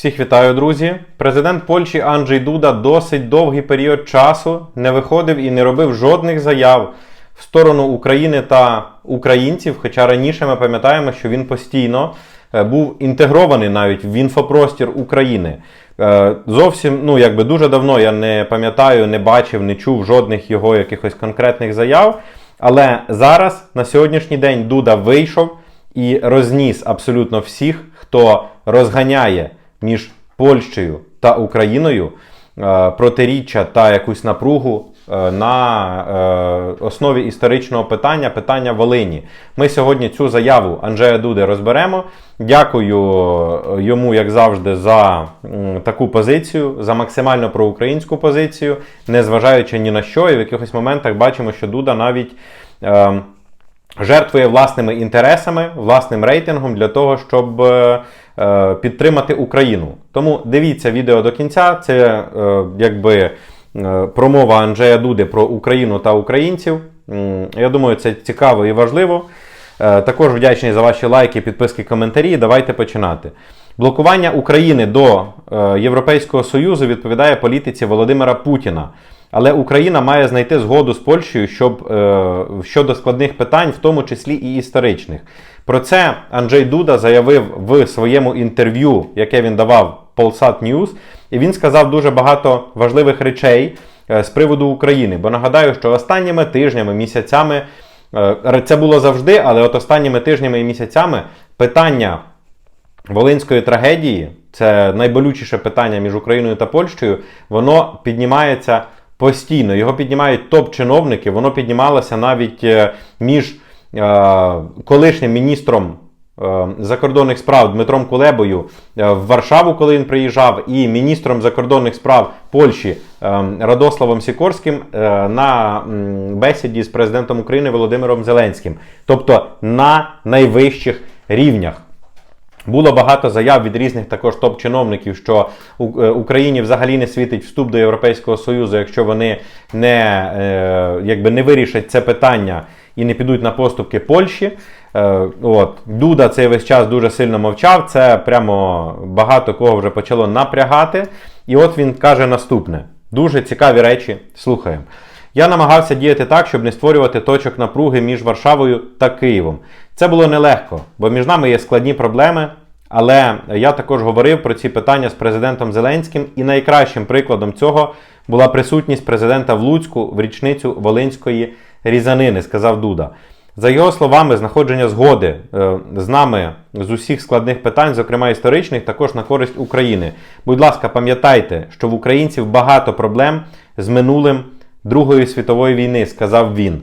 Всіх вітаю, друзі. Президент Польщі Анджей Дуда досить довгий період часу не виходив і не робив жодних заяв в сторону України та українців. Хоча раніше ми пам'ятаємо, що він постійно е, був інтегрований навіть в інфопростір України. Е, Зовсім, ну якби дуже давно я не пам'ятаю, не бачив, не чув жодних його якихось конкретних заяв. Але зараз, на сьогоднішній день, Дуда вийшов і розніс абсолютно всіх, хто розганяє між Польщею та Україною е, протиріччя та якусь напругу е, на е, основі історичного питання, питання Волині. Ми сьогодні цю заяву Анджея Дуди розберемо. Дякую йому, як завжди, за таку позицію, за максимально проукраїнську позицію, незважаючи ні на що. І в якихось моментах бачимо, що Дуда навіть. Жертвує власними інтересами, власним рейтингом для того, щоб підтримати Україну. Тому дивіться відео до кінця. Це е, якби е, промова Анджея Дуди про Україну та українців. Я думаю, це цікаво і важливо. Е, Також вдячний за ваші лайки, підписки, коментарі. Давайте починати. Блокування України до е, Європейського Союзу відповідає політиці Володимира Путіна. Але Україна має знайти згоду з Польщею щоб, е, щодо складних питань, в тому числі і історичних. Про це Анджей Дуда заявив в своєму інтерв'ю, яке він давав Polsat News, і він сказав дуже багато важливих речей е, з приводу України. Бо нагадаю, що останніми тижнями, місяцями е, це було завжди, але от останніми тижнями і місяцями питання Волинської трагедії, це найболючіше питання між Україною та Польщею, воно піднімається постійно. Його піднімають топ-чиновники, воно піднімалося навіть е, між колишнім міністром е, закордонних справ Дмитром Кулебою е, в Варшаву, коли він приїжджав, і міністром закордонних справ Польщі е, Радославом Сікорським е, на бесіді з президентом України Володимиром Зеленським. Тобто на найвищих рівнях. Було багато заяв від різних також топ-чиновників, що е, Україні взагалі не світить вступ до Європейського Союзу, якщо вони не, е, якби не вирішать це питання і не підуть на поступки Польщі. Е, от. Дуда цей весь час дуже сильно мовчав. Це прямо багато кого вже почало напрягати. І от він каже наступне: дуже цікаві речі. Слухаємо. Я намагався діяти так, щоб не створювати точок напруги між Варшавою та Києвом. Це було нелегко, бо між нами є складні проблеми. Але я також говорив про ці питання з президентом Зеленським, і найкращим прикладом цього була присутність президента в Луцьку в річницю Волинської різанини, сказав Дуда. За його словами, знаходження згоди е, з нами з усіх складних питань, зокрема історичних, також на користь України. Будь ласка, пам'ятайте, що в українців багато проблем з минулим Другої світової війни, сказав він.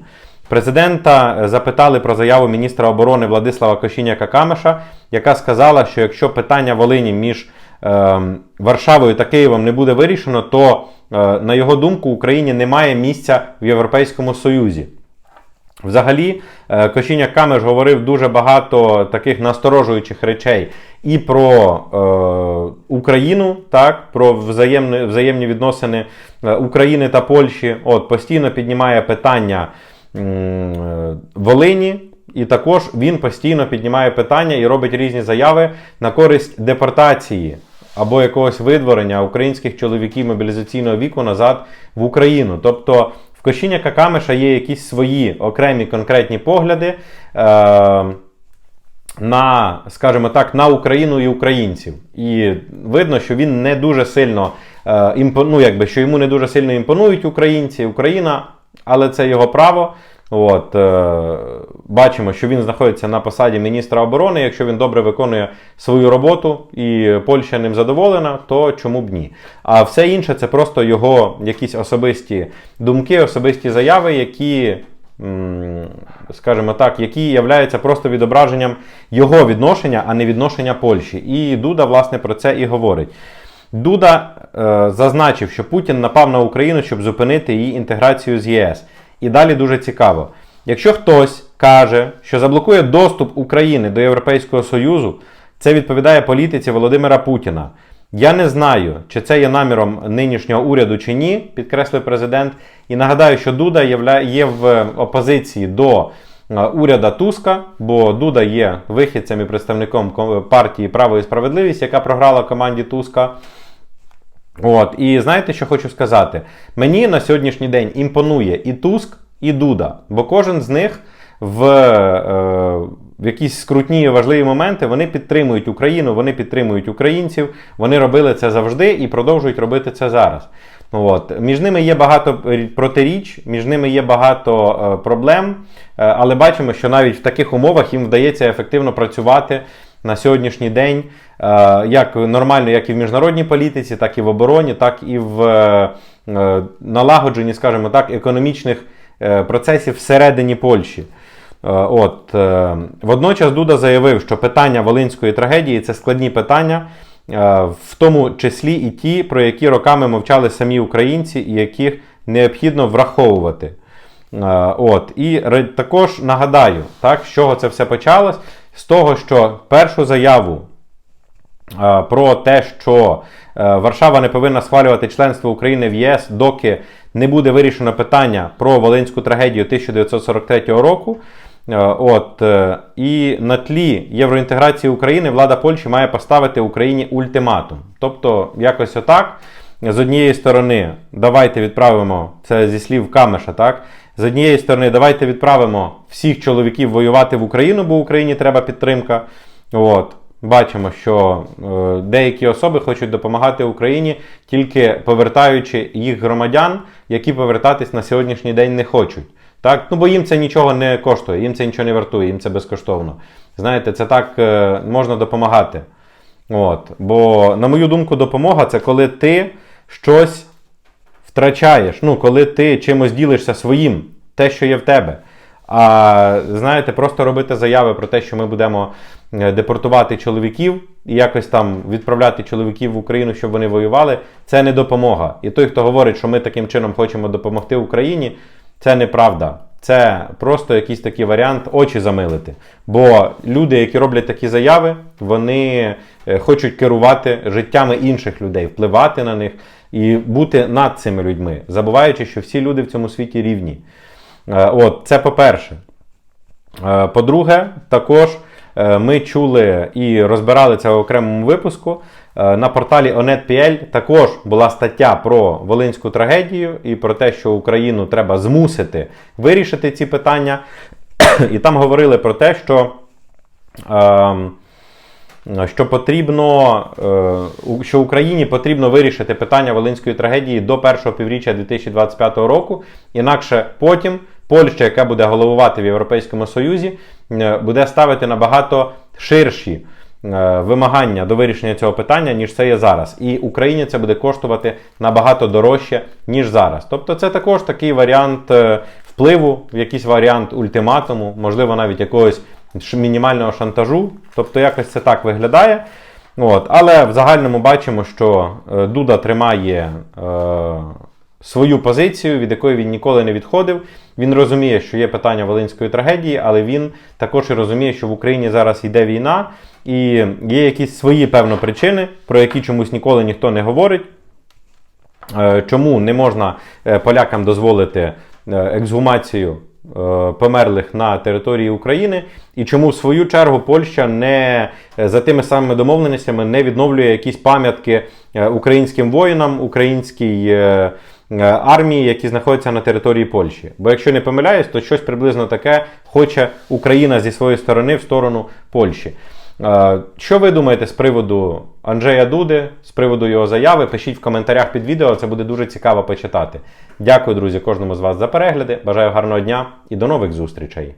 Президента е, запитали про заяву міністра оборони Владислава Кошіняка Камеша, яка сказала, що якщо питання Волині між Варшавою та Києвом не буде вирішено, то, е, на його думку, Україні немає місця в Європейському Союзі. Взагалі, е, Камеш говорив дуже багато таких насторожуючих речей і про е, Україну, так, про взаємні, взаємні відносини е, України та Польщі. От, постійно піднімає питання е, Волині. І також він постійно піднімає питання і робить різні заяви на користь депортації або якогось видворення українських чоловіків мобілізаційного віку назад в Україну. Тобто в Кошіня Какамеша є якісь свої окремі конкретні погляди е, на, скажімо так, на Україну і українців. І видно, що він не дуже сильно е, імпо, ну, якби, що йому не дуже сильно імпонують українці, Україна, але це його право. От, е, бачимо, що він знаходиться на посаді міністра оборони. Якщо він добре виконує свою роботу і Польща ним задоволена, то чому б ні? А все інше це просто його якісь особисті думки, особисті заяви, які, скажімо так, які являються просто відображенням його відношення, а не відношення Польщі. І Дуда, власне, про це і говорить. Дуда е, зазначив, що Путін напав на Україну, щоб зупинити її інтеграцію з ЄС. І далі дуже цікаво. Якщо хтось каже, що заблокує доступ України до Європейського Союзу, це відповідає політиці Володимира Путіна. Я не знаю, чи це є наміром нинішнього уряду чи ні, підкреслив президент. І нагадаю, що Дуда є в опозиції до е, уряда Туска, бо Дуда є вихідцем і представником партії Право і справедливість, яка програла команді Туска. От, і знаєте, що хочу сказати? Мені на сьогоднішній день імпонує і Туск, і Дуда, бо кожен з них в, е, в якісь скрутні і важливі моменти вони підтримують Україну, вони підтримують українців, вони робили це завжди і продовжують робити це зараз. От. Між ними є багато протиріч, між ними є багато е, проблем, е, але бачимо, що навіть в таких умовах їм вдається ефективно працювати на сьогоднішній день, е, як нормально, як і в міжнародній політиці, так і в обороні, так і в е, е, налагодженні, скажімо так, економічних процесів всередині Польщі. От, водночас Дуда заявив, що питання волинської трагедії це складні питання, в тому числі і ті, про які роками мовчали самі українці, і яких необхідно враховувати. От, і також нагадаю, так, з чого це все почалось? З того, що першу заяву е, про те, що е, Варшава не повинна схвалювати членство України в ЄС, доки не буде вирішено питання про Волинську трагедію 1943 року. Е, От, і на тлі євроінтеграції України влада Польщі має поставити Україні ультиматум. Тобто, якось отак. З однієї сторони, давайте відправимо це зі слів Камеша, так? З однієї сторони, давайте відправимо всіх чоловіків воювати в Україну, бо Україні треба підтримка. От. Бачимо, що е, деякі особи хочуть допомагати Україні, тільки повертаючи їх громадян, які повертатись на сьогоднішній день не хочуть. Так? Ну, бо їм це нічого не коштує, їм це нічого не вартує, їм це безкоштовно. Знаєте, це так е, можна допомагати. От. Бо, на мою думку, допомога це коли ти щось втрачаєш. Ну, коли ти чимось ділишся своїм, те, що є в тебе. А знаєте, просто робити заяви про те, що ми будемо е, депортувати чоловіків і якось там відправляти чоловіків в Україну, щоб вони воювали, це не допомога. І той, хто говорить, що ми таким чином хочемо допомогти Україні, це неправда. Це просто якийсь такий варіант очі замилити. Бо люди, які роблять такі заяви, вони е, хочуть керувати життями інших людей, впливати на них і бути над цими людьми, забуваючи, що всі люди в цьому світі рівні. Е, От, це по-перше. Е, По-друге, також ми чули і розбирали це в окремому випуску. Е, На порталі Onet.pl також була стаття про волинську трагедію і про те, що Україну треба змусити вирішити ці питання. І там говорили про те, що. ем, що потрібно, е, що Україні потрібно вирішити питання волинської трагедії до першого півріччя 2025 року. Інакше потім Польща, яка буде головувати в Європейському Союзі, е, буде ставити набагато ширші е, вимагання до вирішення цього питання, ніж це є зараз. І Україні це буде коштувати набагато дорожче, ніж зараз. Тобто, це також такий варіант впливу, якийсь варіант ультиматуму, можливо, навіть якогось мінімального шантажу. Тобто, якось це так виглядає. От. Але в загальному бачимо, що е, Дуда тримає е, свою позицію, від якої він ніколи не відходив. Він розуміє, що є питання волинської трагедії, але він також і розуміє, що в Україні зараз йде війна, і є якісь свої певно причини, про які чомусь ніколи ніхто не говорить. Е, Чому не можна е, полякам дозволити ексгумацію померлих на території України, і чому в свою чергу Польща не е, за тими самими домовленостями не відновлює якісь пам'ятки е, українським воїнам, українській е, е, армії, які знаходяться на території Польщі. Бо якщо не помиляюсь, то щось приблизно таке хоче Україна зі своєї сторони в сторону Польщі. Що ви думаєте з приводу Анджея Дуди, з приводу його заяви? Пишіть в коментарях під відео, це буде дуже цікаво почитати. Дякую, друзі, кожному з вас за перегляди. Бажаю гарного дня і до нових зустрічей!